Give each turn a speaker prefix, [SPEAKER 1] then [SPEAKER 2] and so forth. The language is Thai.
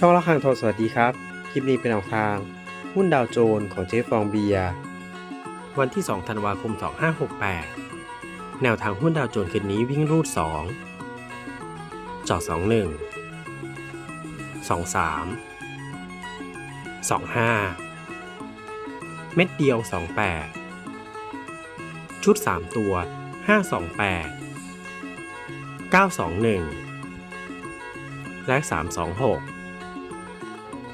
[SPEAKER 1] ช่องละครังทองสวัสดีครับ คลิปนี้เป็นแนวทาง หุ้นดาวโจนส์ของเจ๊ฟองเบียวันที่ 2 ธันวาคม 2568 แนวทางหุ้นดาวโจนส์คืนนี้วิ่งรูด 2 จอด 21 23 25 เม็ดเดียว 28 ชุด 3 ตัว 528 921 และ 326